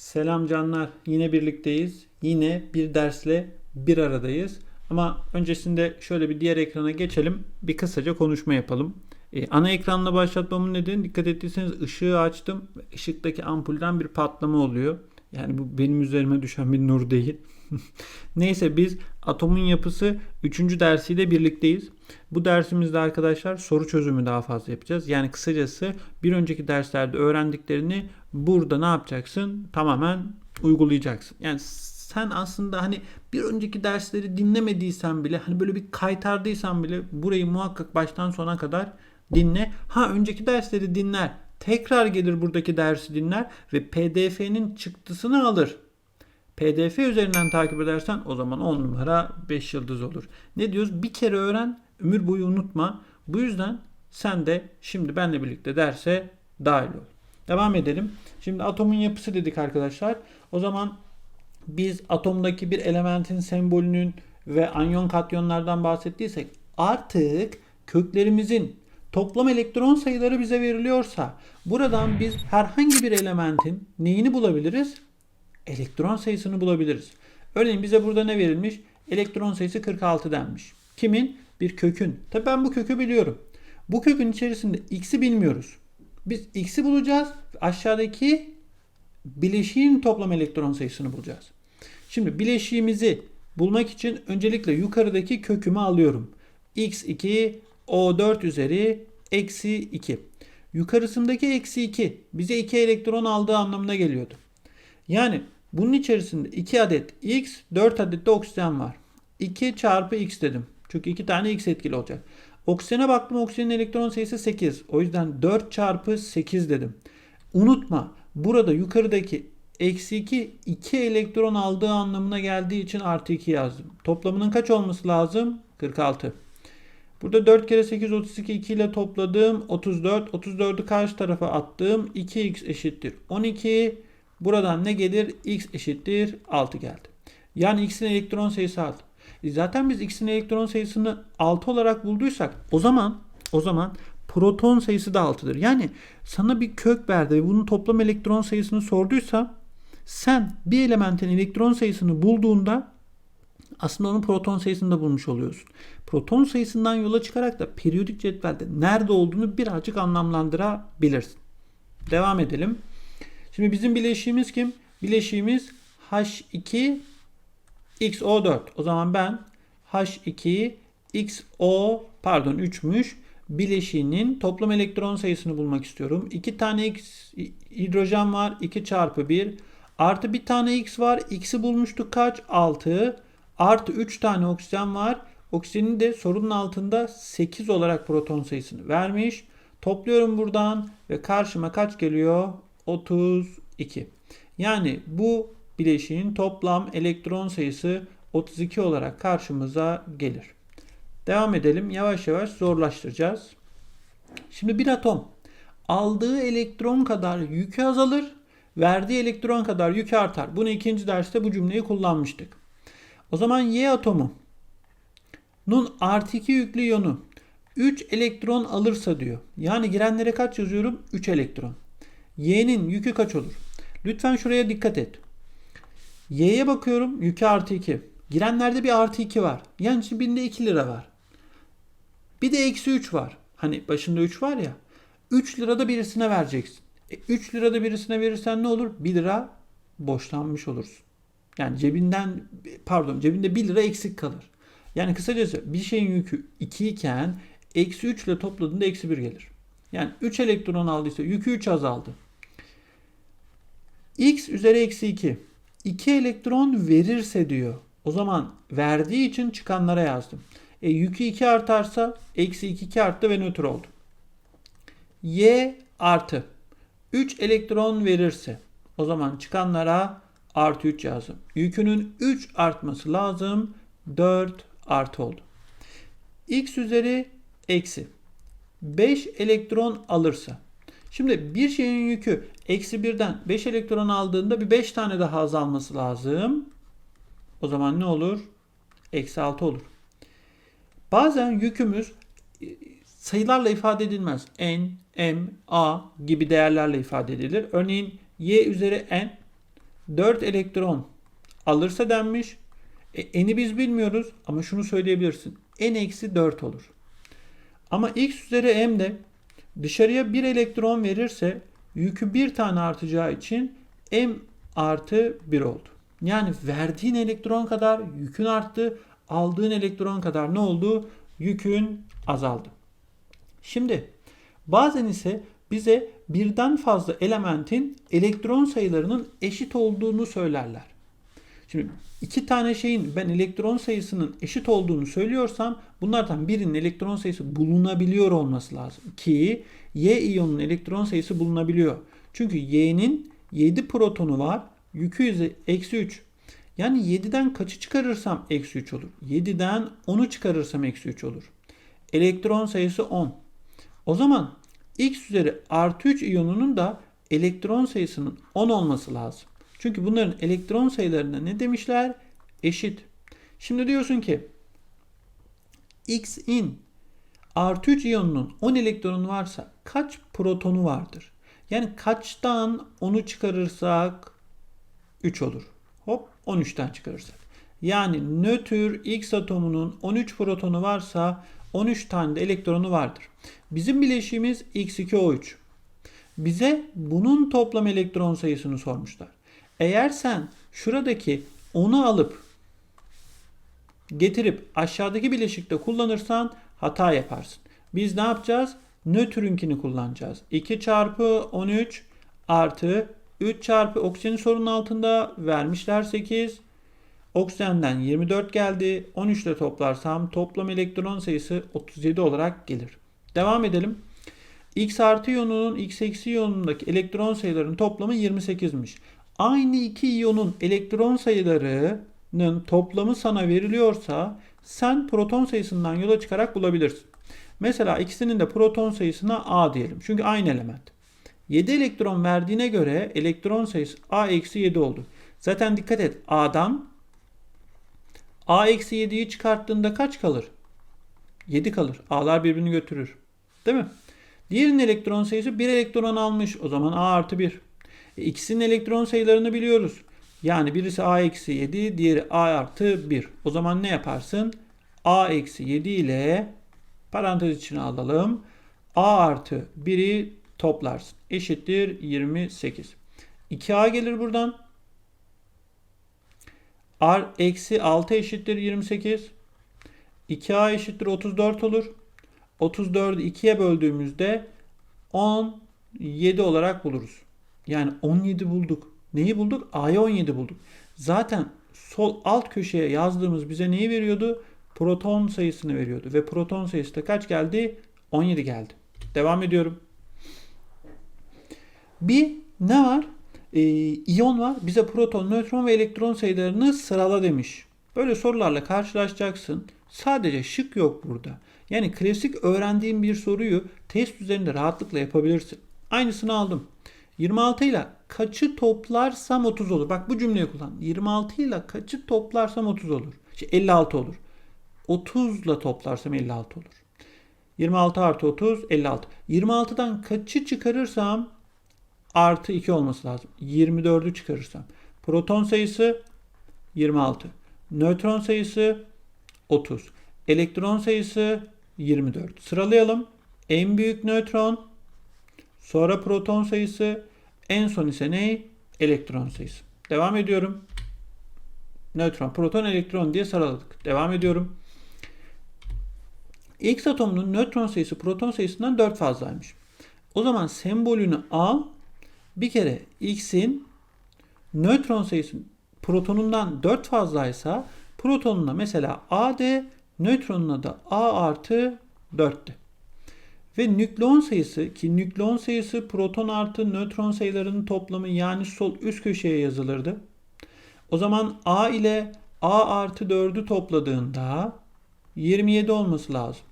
Selam canlar. Yine birlikteyiz. Yine bir dersle bir aradayız. Ama öncesinde şöyle bir diğer ekrana geçelim. Bir kısaca konuşma yapalım. Ee, ana ekranla başlatmamın nedeni dikkat ettiyseniz ışığı açtım. Işıktaki ampulden bir patlama oluyor. Yani bu benim üzerime düşen bir nur değil. Neyse biz atomun yapısı 3. dersiyle birlikteyiz. Bu dersimizde arkadaşlar soru çözümü daha fazla yapacağız. Yani kısacası bir önceki derslerde öğrendiklerini burada ne yapacaksın? Tamamen uygulayacaksın. Yani sen aslında hani bir önceki dersleri dinlemediysen bile hani böyle bir kaytardıysan bile burayı muhakkak baştan sona kadar dinle. Ha önceki dersleri dinler. Tekrar gelir buradaki dersi dinler ve PDF'nin çıktısını alır. PDF üzerinden takip edersen o zaman 10 numara 5 yıldız olur. Ne diyoruz? Bir kere öğren, ömür boyu unutma. Bu yüzden sen de şimdi benle birlikte derse dahil ol. Devam edelim. Şimdi atomun yapısı dedik arkadaşlar. O zaman biz atomdaki bir elementin sembolünün ve anyon katyonlardan bahsettiysek artık köklerimizin toplam elektron sayıları bize veriliyorsa buradan biz herhangi bir elementin neyini bulabiliriz? Elektron sayısını bulabiliriz. Örneğin bize burada ne verilmiş? Elektron sayısı 46 denmiş. Kimin? Bir kökün. Tabi ben bu kökü biliyorum. Bu kökün içerisinde x'i bilmiyoruz. Biz x'i bulacağız. Aşağıdaki bileşiğin toplam elektron sayısını bulacağız. Şimdi bileşiğimizi bulmak için öncelikle yukarıdaki kökümü alıyorum. x2 o4 üzeri eksi 2. Yukarısındaki eksi 2 bize 2 elektron aldığı anlamına geliyordu. Yani bunun içerisinde 2 adet x, 4 adet de oksijen var. 2 çarpı x dedim. Çünkü 2 tane x etkili olacak. Oksijene baktım oksijenin elektron sayısı 8. O yüzden 4 çarpı 8 dedim. Unutma burada yukarıdaki eksi 2 2 elektron aldığı anlamına geldiği için artı 2 yazdım. Toplamının kaç olması lazım? 46. Burada 4 kere 8 32 2 ile topladım 34. 34'ü karşı tarafa attım. 2x eşittir 12. Buradan ne gelir? x eşittir 6 geldi. Yani x'in elektron sayısı 6. E zaten biz x'in elektron sayısını 6 olarak bulduysak o zaman o zaman proton sayısı da 6'dır. Yani sana bir kök verdi ve bunun toplam elektron sayısını sorduysa sen bir elementin elektron sayısını bulduğunda aslında onun proton sayısını da bulmuş oluyorsun. Proton sayısından yola çıkarak da periyodik cetvelde nerede olduğunu birazcık anlamlandırabilirsin. Devam edelim. Şimdi bizim bileşiğimiz kim? Bileşiğimiz H2 XO4. O zaman ben H2 XO pardon 3'müş bileşiğinin toplam elektron sayısını bulmak istiyorum. 2 tane X hidrojen var. 2 çarpı 1 artı bir tane X var. X'i bulmuştuk kaç? 6 artı 3 tane oksijen var. Oksijenin de sorunun altında 8 olarak proton sayısını vermiş. Topluyorum buradan ve karşıma kaç geliyor? 32. Yani bu bileşiğin toplam elektron sayısı 32 olarak karşımıza gelir. Devam edelim. Yavaş yavaş zorlaştıracağız. Şimdi bir atom aldığı elektron kadar yükü azalır, verdiği elektron kadar yükü artar. Bunu ikinci derste bu cümleyi kullanmıştık. O zaman Y atomu nun artı 2 yüklü iyonu 3 elektron alırsa diyor. Yani girenlere kaç yazıyorum? 3 elektron. Y'nin yükü kaç olur? Lütfen şuraya dikkat et. Y'ye bakıyorum yükü artı 2. Girenlerde bir artı 2 var. Yani birinde 2 lira var. Bir de eksi 3 var. Hani başında 3 var ya. 3 lira da birisine vereceksin. E, 3 lira da birisine verirsen ne olur? 1 lira boşlanmış olursun. Yani cebinden pardon cebinde 1 lira eksik kalır. Yani kısacası bir şeyin yükü 2 iken eksi 3 ile topladığında eksi 1 gelir. Yani 3 elektron aldıysa yükü 3 azaldı. X üzeri eksi 2. 2 elektron verirse diyor. O zaman verdiği için çıkanlara yazdım. E, yükü 2 artarsa eksi 2 2 arttı ve nötr oldu. Y artı 3 elektron verirse o zaman çıkanlara artı 3 yazdım. Yükünün 3 artması lazım. 4 artı oldu. X üzeri eksi 5 elektron alırsa. Şimdi bir şeyin yükü eksi 1'den 5 elektron aldığında bir 5 tane daha azalması lazım. O zaman ne olur? Eksi 6 olur. Bazen yükümüz e, sayılarla ifade edilmez. N, M, A gibi değerlerle ifade edilir. Örneğin y üzeri n 4 elektron alırsa denmiş. E, n'i biz bilmiyoruz ama şunu söyleyebilirsin. n eksi 4 olur. Ama x üzeri m de dışarıya 1 elektron verirse yükü bir tane artacağı için m artı 1 oldu. Yani verdiğin elektron kadar yükün arttı, aldığın elektron kadar ne oldu? Yükün azaldı. Şimdi bazen ise bize birden fazla elementin elektron sayılarının eşit olduğunu söylerler. Şimdi iki tane şeyin ben elektron sayısının eşit olduğunu söylüyorsam bunlardan birinin elektron sayısı bulunabiliyor olması lazım. Ki Y iyonunun elektron sayısı bulunabiliyor. Çünkü Y'nin 7 protonu var. Yükü yüzde eksi 3. Yani 7'den kaçı çıkarırsam eksi 3 olur. 7'den 10'u çıkarırsam eksi 3 olur. Elektron sayısı 10. O zaman x üzeri artı 3 iyonunun da elektron sayısının 10 olması lazım. Çünkü bunların elektron sayılarına ne demişler? Eşit. Şimdi diyorsun ki x in artı 3 iyonunun 10 elektronu varsa kaç protonu vardır? Yani kaçtan 10'u çıkarırsak 3 olur. Hop 13'ten çıkarırsak. Yani nötr X atomunun 13 protonu varsa 13 tane de elektronu vardır. Bizim bileşiğimiz X2O3. Bize bunun toplam elektron sayısını sormuşlar. Eğer sen şuradaki 10'u alıp getirip aşağıdaki bileşikte kullanırsan hata yaparsın. Biz ne yapacağız? Nötrünkini kullanacağız. 2 çarpı 13 artı 3 çarpı oksijenin sorunun altında vermişler 8. Oksijenden 24 geldi. 13 ile toplarsam toplam elektron sayısı 37 olarak gelir. Devam edelim. X artı iyonunun X eksi iyonundaki elektron sayılarının toplamı 28'miş. Aynı iki iyonun elektron sayılarının toplamı sana veriliyorsa sen proton sayısından yola çıkarak bulabilirsin. Mesela ikisinin de proton sayısına A diyelim. Çünkü aynı element. 7 elektron verdiğine göre elektron sayısı A eksi 7 oldu. Zaten dikkat et A'dan A eksi 7'yi çıkarttığında kaç kalır? 7 kalır. A'lar birbirini götürür. Değil mi? Diğerinin elektron sayısı 1 elektron almış. O zaman A artı 1. İkisinin elektron sayılarını biliyoruz. Yani birisi A eksi 7, diğeri A artı 1. O zaman ne yaparsın? A eksi 7 ile parantez içine alalım. A artı 1'i toplarsın. Eşittir 28. 2A gelir buradan. R eksi 6 eşittir 28. 2A eşittir 34 olur. 34'ü 2'ye böldüğümüzde 17 olarak buluruz. Yani 17 bulduk. Neyi bulduk? A'ya 17 bulduk. Zaten sol alt köşeye yazdığımız bize neyi veriyordu? Proton sayısını veriyordu. Ve proton sayısı da kaç geldi? 17 geldi. Devam ediyorum. Bir ne var? Ee, iyon var. Bize proton, nötron ve elektron sayılarını sırala demiş. Böyle sorularla karşılaşacaksın. Sadece şık yok burada. Yani klasik öğrendiğin bir soruyu test üzerinde rahatlıkla yapabilirsin. Aynısını aldım. 26 ile kaçı toplarsam 30 olur. Bak bu cümleyi kullan. 26 ile kaçı toplarsam 30 olur. Şey 56 olur. 30 ile toplarsam 56 olur. 26 artı 30 56. 26'dan kaçı çıkarırsam artı 2 olması lazım. 24'ü çıkarırsam. Proton sayısı 26. Nötron sayısı 30. Elektron sayısı 24. Sıralayalım. En büyük nötron, sonra proton sayısı, en son ise ne? Elektron sayısı. Devam ediyorum. Nötron, proton, elektron diye sıraladık. Devam ediyorum. X atomunun nötron sayısı proton sayısından 4 fazlaymış. O zaman sembolünü al. Bir kere X'in nötron sayısı protonundan 4 fazlaysa protonuna mesela A nötronuna da A artı 4'tü. Ve nükleon sayısı ki nükleon sayısı proton artı nötron sayılarının toplamı yani sol üst köşeye yazılırdı. O zaman A ile A artı 4'ü topladığında 27 olması lazım.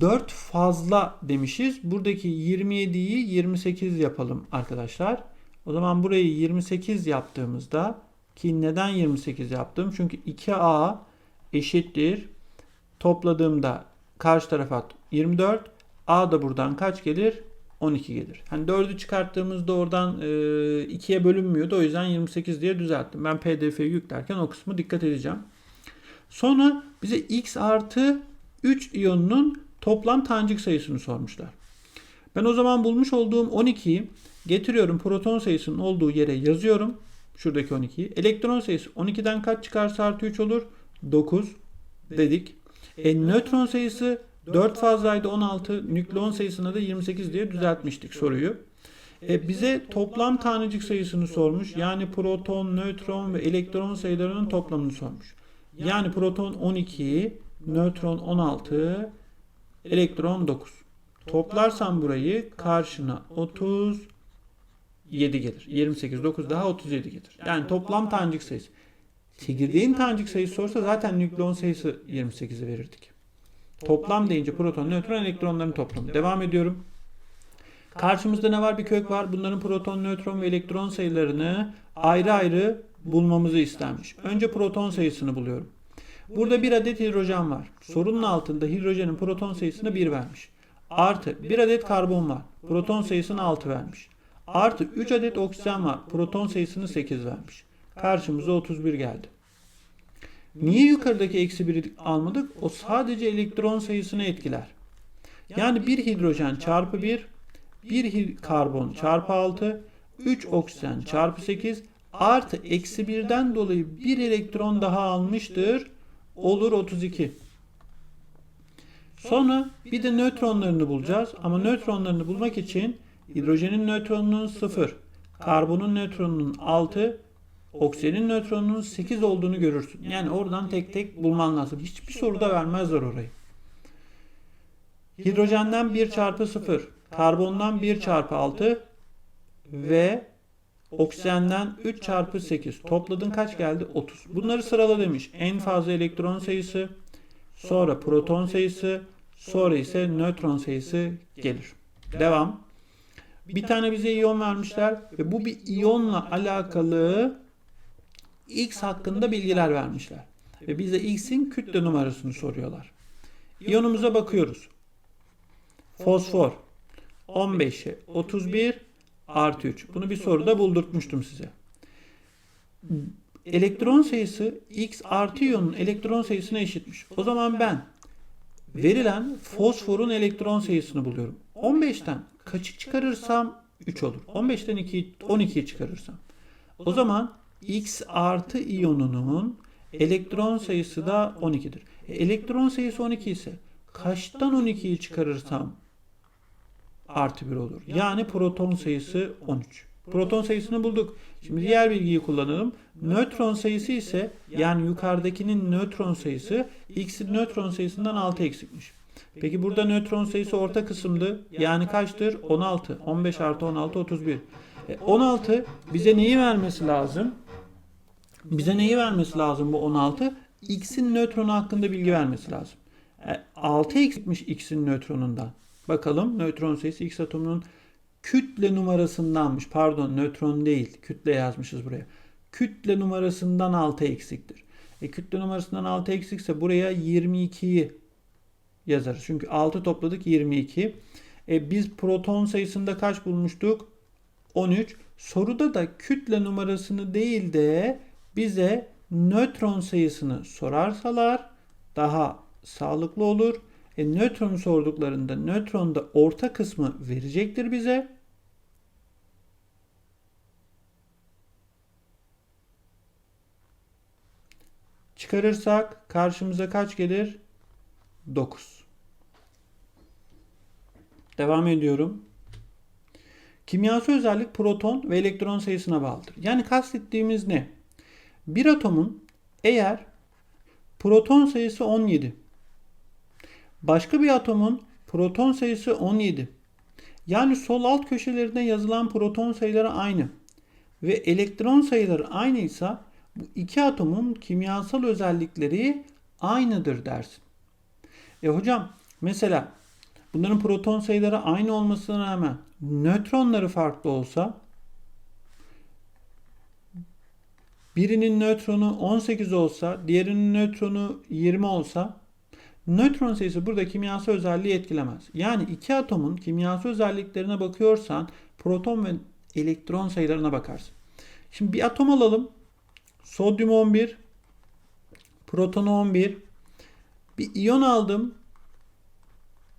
4 fazla demişiz. Buradaki 27'yi 28 yapalım arkadaşlar. O zaman burayı 28 yaptığımızda ki neden 28 yaptım? Çünkü 2A eşittir. Topladığımda karşı tarafa 24. A da buradan kaç gelir? 12 gelir. Hani 4'ü çıkarttığımızda oradan e, 2'ye bölünmüyordu. O yüzden 28 diye düzelttim. Ben pdf'yi yüklerken o kısmı dikkat edeceğim. Sonra bize x artı 3 iyonunun toplam tanecik sayısını sormuşlar. Ben o zaman bulmuş olduğum 12'yi getiriyorum proton sayısının olduğu yere yazıyorum. Şuradaki 12'yi. Elektron sayısı 12'den kaç çıkarsa artı 3 olur? 9 dedik. E, nötron sayısı 4 fazlaydı 16. Nükleon sayısına da 28 diye düzeltmiştik soruyu. E, bize toplam tanecik sayısını sormuş. Yani proton, nötron ve elektron sayılarının toplamını sormuş. Yani proton 12, nötron 16, elektron 9. Toplarsan burayı karşına 37 gelir. 28, 9 daha 37 gelir. Yani toplam tanecik sayısı. Çekirdeğin tanecik sayısı sorsa zaten nükleon sayısı 28'i verirdik. Toplam deyince proton, nötron, elektronların toplamı. Devam ediyorum. Karşımızda ne var? Bir kök var. Bunların proton, nötron ve elektron sayılarını ayrı ayrı bulmamızı istenmiş. Önce proton sayısını buluyorum. Burada bir adet hidrojen var. Sorunun altında hidrojenin proton sayısını 1 vermiş. Artı bir adet karbon var. Proton sayısını 6 vermiş. Artı 3 adet oksijen var. Proton sayısını 8 vermiş. Karşımıza 31 geldi. Niye yukarıdaki eksi 1'i almadık? O sadece elektron sayısını etkiler. Yani bir hidrojen çarpı 1, bir karbon çarpı 6, 3 oksijen çarpı 8 artı eksi 1'den dolayı bir elektron daha almıştır. Olur 32. Sonra bir de nötronlarını bulacağız. Ama nötronlarını bulmak için hidrojenin nötronunun 0, karbonun nötronunun 6, oksijenin nötronunun 8 olduğunu görürsün. Yani oradan tek tek bulman lazım. Hiçbir soruda vermezler orayı. Hidrojenden 1 çarpı 0, karbondan 1 çarpı 6 ve oksijenden 3 çarpı 8. Topladın kaç geldi? 30. Bunları sırala demiş. En fazla elektron sayısı, sonra proton sayısı, sonra ise nötron sayısı gelir. Devam. Bir tane bize iyon vermişler ve bu bir iyonla alakalı X hakkında bilgiler vermişler. Ve bize X'in kütle numarasını soruyorlar. İyonumuza bakıyoruz. Fosfor 15'e 31 artı 3. Bunu bir soruda buldurtmuştum size. Elektron sayısı X artı iyonun elektron sayısına eşitmiş. O zaman ben verilen fosforun elektron sayısını buluyorum. 15'ten kaçı çıkarırsam 3 olur. 15'ten 2, 12'yi çıkarırsam. O zaman X artı iyonunun elektron sayısı da 12'dir. E, elektron sayısı 12 ise kaçtan 12'yi çıkarırsam artı 1 olur. Yani proton sayısı 13. Proton sayısını bulduk. Şimdi diğer bilgiyi kullanalım. Nötron sayısı ise yani yukarıdakinin nötron sayısı X'in nötron sayısından 6 eksikmiş. Peki burada nötron sayısı orta kısımdı. Yani kaçtır? 16. 15 artı 16 31. E 16 bize neyi vermesi lazım? Bize neyi vermesi lazım bu 16? X'in nötronu hakkında bilgi vermesi lazım. E, 6 eksikmiş X'in nötronundan. Bakalım nötron sayısı X atomunun kütle numarasındanmış. Pardon nötron değil. Kütle yazmışız buraya. Kütle numarasından 6 eksiktir. E, kütle numarasından 6 eksikse buraya 22'yi yazarız. Çünkü 6 topladık 22. E, biz proton sayısında kaç bulmuştuk? 13. Soruda da kütle numarasını değil de bize nötron sayısını sorarsalar daha sağlıklı olur. E, nötronu sorduklarında nötronda orta kısmı verecektir bize. Çıkarırsak karşımıza kaç gelir? 9. Devam ediyorum. Kimyasal özellik proton ve elektron sayısına bağlıdır. Yani kastettiğimiz ne? Bir atomun eğer proton sayısı 17, başka bir atomun proton sayısı 17, yani sol alt köşelerinde yazılan proton sayıları aynı ve elektron sayıları aynıysa bu iki atomun kimyasal özellikleri aynıdır dersin. E hocam mesela bunların proton sayıları aynı olmasına rağmen nötronları farklı olsa birinin nötronu 18 olsa diğerinin nötronu 20 olsa Nötron sayısı burada kimyasal özelliği etkilemez. Yani iki atomun kimyasal özelliklerine bakıyorsan proton ve elektron sayılarına bakarsın. Şimdi bir atom alalım. Sodyum 11, proton 11. Bir iyon aldım.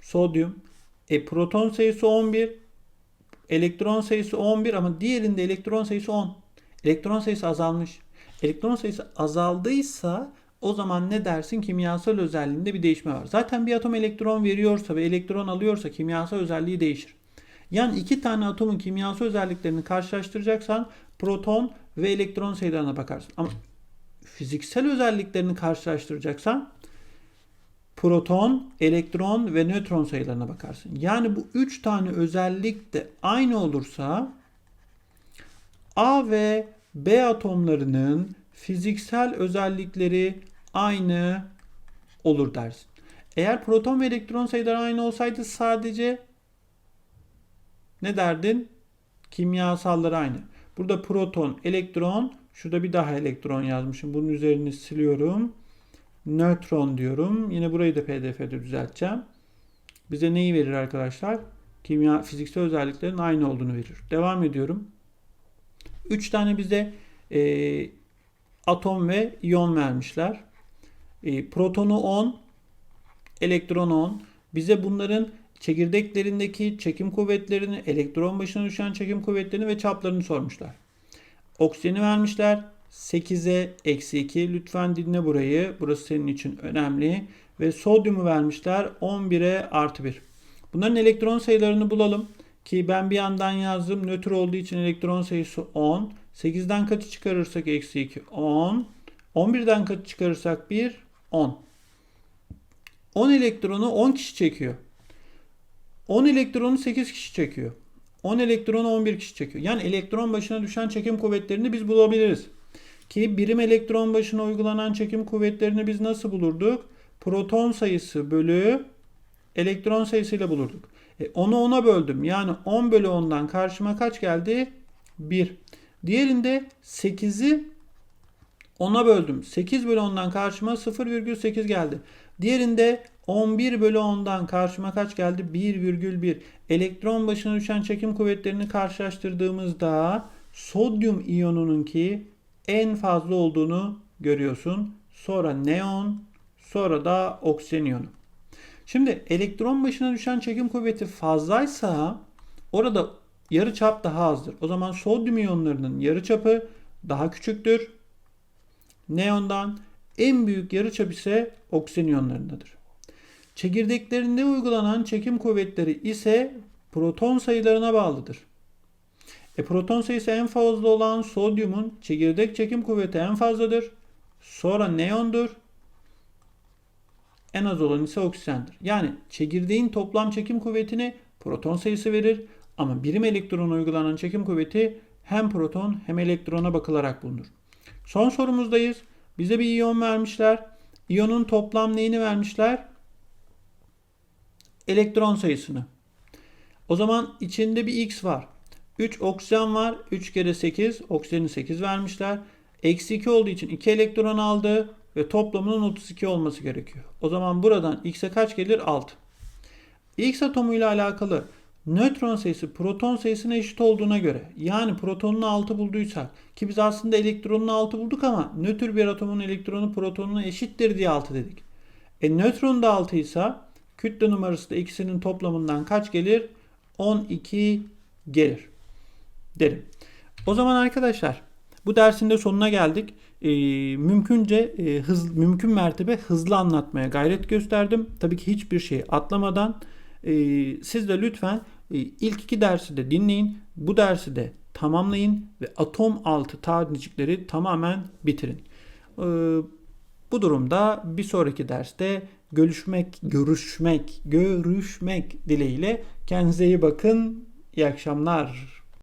Sodyum. E proton sayısı 11, elektron sayısı 11 ama diğerinde elektron sayısı 10. Elektron sayısı azalmış. Elektron sayısı azaldıysa o zaman ne dersin? Kimyasal özelliğinde bir değişme var. Zaten bir atom elektron veriyorsa ve elektron alıyorsa kimyasal özelliği değişir. Yani iki tane atomun kimyasal özelliklerini karşılaştıracaksan proton ve elektron sayılarına bakarsın. Ama fiziksel özelliklerini karşılaştıracaksan proton, elektron ve nötron sayılarına bakarsın. Yani bu üç tane özellik de aynı olursa A ve B atomlarının fiziksel özellikleri aynı olur dersin. Eğer proton ve elektron sayıları aynı olsaydı sadece ne derdin? Kimyasalları aynı. Burada proton, elektron, şurada bir daha elektron yazmışım. Bunun üzerini siliyorum. Nötron diyorum. Yine burayı da pdf'de düzelteceğim. Bize neyi verir arkadaşlar? Kimya fiziksel özelliklerin aynı olduğunu verir. Devam ediyorum. 3 tane bize e, atom ve iyon vermişler. E, protonu 10, elektronu 10. Bize bunların çekirdeklerindeki çekim kuvvetlerini, elektron başına düşen çekim kuvvetlerini ve çaplarını sormuşlar. Oksijeni vermişler. 8'e eksi 2. Lütfen dinle burayı. Burası senin için önemli. Ve sodyumu vermişler. 11'e artı 1. Bunların elektron sayılarını bulalım. Ki ben bir yandan yazdım. Nötr olduğu için elektron sayısı 10. 8'den kaçı çıkarırsak eksi 2 10. 11'den kaçı çıkarırsak 1 10. 10 elektronu 10 kişi çekiyor. 10 elektronu 8 kişi çekiyor. 10 elektronu 11 kişi çekiyor. Yani elektron başına düşen çekim kuvvetlerini biz bulabiliriz. Ki birim elektron başına uygulanan çekim kuvvetlerini biz nasıl bulurduk? Proton sayısı bölü elektron sayısıyla bulurduk. E, 10'u 10'a böldüm. Yani 10 bölü 10'dan karşıma kaç geldi? 1. Diğerinde 8'i 10'a böldüm. 8 bölü 10'dan karşıma 0,8 geldi. Diğerinde 11 bölü 10'dan karşıma kaç geldi? 1,1. Elektron başına düşen çekim kuvvetlerini karşılaştırdığımızda sodyum iyonunun ki en fazla olduğunu görüyorsun. Sonra neon, sonra da oksijen iyonu. Şimdi elektron başına düşen çekim kuvveti fazlaysa orada yarı çap daha azdır. O zaman sodyum iyonlarının yarı çapı daha küçüktür. Neondan en büyük yarı çap ise oksijen iyonlarındadır. Çekirdeklerinde uygulanan çekim kuvvetleri ise proton sayılarına bağlıdır. E, proton sayısı en fazla olan sodyumun çekirdek çekim kuvveti en fazladır. Sonra neondur. En az olan ise oksijendir. Yani çekirdeğin toplam çekim kuvvetini proton sayısı verir. Ama birim elektrona uygulanan çekim kuvveti hem proton hem elektrona bakılarak bulunur. Son sorumuzdayız. Bize bir iyon vermişler. İyonun toplam neyini vermişler? Elektron sayısını. O zaman içinde bir X var. 3 oksijen var. 3 kere 8. Oksijeni 8 vermişler. Eksi 2 olduğu için 2 elektron aldı. Ve toplamının 32 olması gerekiyor. O zaman buradan X'e kaç gelir? 6. X atomuyla alakalı nötron sayısı proton sayısına eşit olduğuna göre yani protonunu 6 bulduysak ki biz aslında elektronunu 6 bulduk ama nötr bir atomun elektronu protonuna eşittir diye 6 dedik. E nötron da 6 ise kütle numarası da ikisinin toplamından kaç gelir? 12 gelir derim. O zaman arkadaşlar bu dersin de sonuna geldik. E, mümkünce e, hız, mümkün mertebe hızlı anlatmaya gayret gösterdim. Tabii ki hiçbir şey atlamadan. E, siz de lütfen e, ilk iki dersi de dinleyin. Bu dersi de tamamlayın ve atom altı tanecikleri tamamen bitirin. E, bu durumda bir sonraki derste görüşmek, görüşmek, görüşmek dileğiyle kendinize iyi bakın. İyi akşamlar.